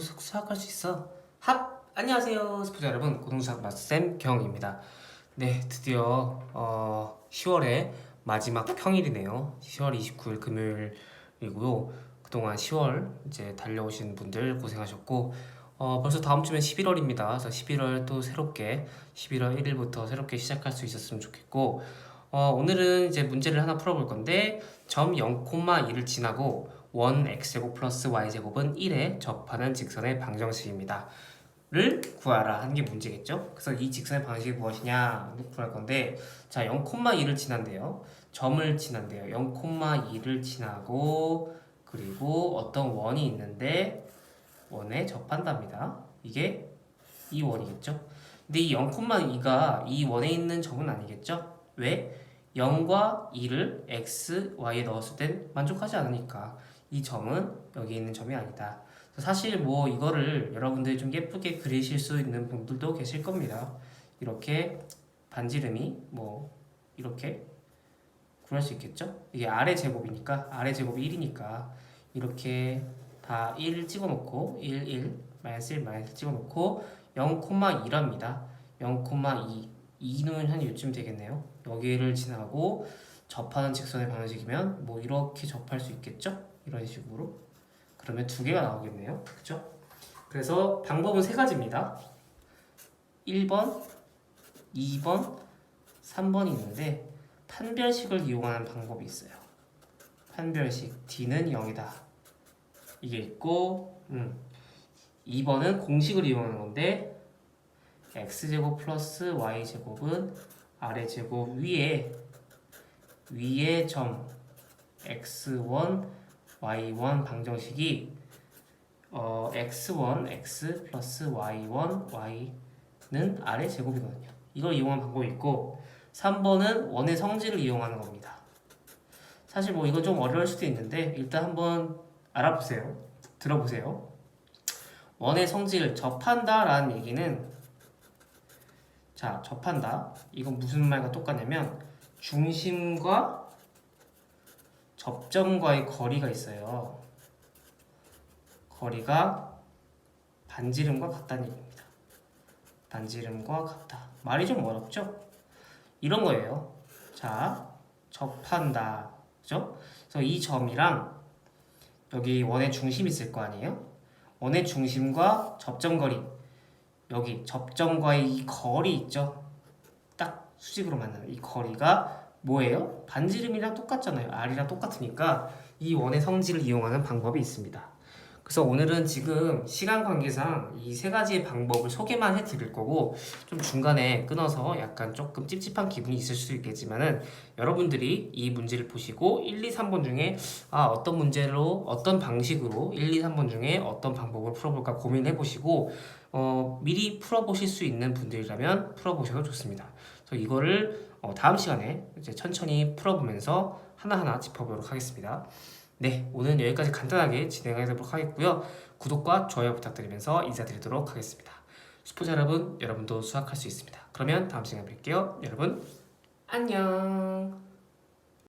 수- 수학할 수 있어. 합! 안녕하세요, 스포자 여러분. 고등수학 마스쌤 경입니다. 네, 드디어 어, 10월의 마지막 평일이네요. 10월 29일 금요일이고요. 그동안 10월 이제 달려오신 분들 고생하셨고 어, 벌써 다음 주면 11월입니다. 그래서 11월 또 새롭게 11월 1일부터 새롭게 시작할 수 있었으면 좋겠고 어, 오늘은 이제 문제를 하나 풀어볼 건데 점 0,2를 지나고 원 x제곱 플러스 y제곱은 1에 접하는 직선의 방정식입니다. 를 구하라 하는 게 문제겠죠? 그래서 이 직선의 방식이 무엇이냐 구할 건데 자 0,2를 지난대요. 점을 지난대요. 0,2를 지나고 그리고 어떤 원이 있는데 원에 접한답니다. 이게 이 원이겠죠? 근데 이 0,2가 이 원에 있는 점은 아니겠죠? 왜? 0과 2를 x, y에 넣었을 땐 만족하지 않으니까 이 점은 여기 있는 점이 아니다. 사실 뭐 이거를 여러분들이 좀 예쁘게 그리실 수 있는 분들도 계실 겁니다. 이렇게 반지름이 뭐 이렇게 구할 수 있겠죠? 이게 아래 제곱이니까 아래 제곱이 1이니까 이렇게 다 1 찍어놓고 1, 1, 마이너스 1, 마이너스 1 찍어놓고 0,2랍니다. 0,2 2는 한 요쯤 되겠네요. 여기를 지나고 접하는 직선의 방식이면 뭐 이렇게 접할 수 있겠죠? 이런 식으로 그러면 두 개가 나오겠네요. 그죠? 그래서 방법은 세 가지입니다. 1번, 2번, 3번이 있는데 판별식을 이용하는 방법이 있어요. 판별식 D는 0이다. 이게 있고 음. 2번은 공식을 이용하는 건데 x제곱 플러스 y제곱은 아래제곱 위에 위에 점 x1 y1 방정식이 어, x1 x 플러스 y1 y는 아래 제곱이거든요. 이걸 이용한 방법이 있고 3번은 원의 성질을 이용하는 겁니다. 사실 뭐 이건 좀 어려울 수도 있는데 일단 한번 알아보세요. 들어보세요. 원의 성질 접한다 라는 얘기는 자 접한다. 이건 무슨 말과 똑같냐면 중심과 접점과의 거리가 있어요. 거리가 반지름과 같다는 얘기입니다. 반지름과 같다. 말이 좀 어렵죠? 이런 거예요. 자, 접한다. 그죠? 그래서 이 점이랑 여기 원의 중심 있을 거 아니에요? 원의 중심과 접점 거리. 여기 접점과의 이 거리 있죠? 딱 수직으로 만나는 이 거리가 뭐예요? 반지름이랑 똑같잖아요. R이랑 똑같으니까 이 원의 성질을 이용하는 방법이 있습니다. 그래서 오늘은 지금 시간 관계상 이 세 가지의 방법을 소개만 해드릴 거고 좀 중간에 끊어서 약간 조금 찝찝한 기분이 있을 수 있겠지만은 여러분들이 이 문제를 보시고 1, 2, 3번 중에 아 어떤 문제로 어떤 방식으로 1, 2, 3번 중에 어떤 방법을 풀어볼까 고민해 보시고 어, 미리 풀어보실 수 있는 분들이라면 풀어보셔도 좋습니다. 그래서 이거를 어, 다음 시간에 이제 천천히 풀어보면서 하나하나 짚어보도록 하겠습니다. 네, 오늘은 여기까지 간단하게 진행하도록 하겠고요. 구독과 좋아요 부탁드리면서 인사드리도록 하겠습니다. 수포자 여러분, 여러분도 수학할 수 있습니다. 그러면 다음 시간에 뵐게요. 여러분, 안녕.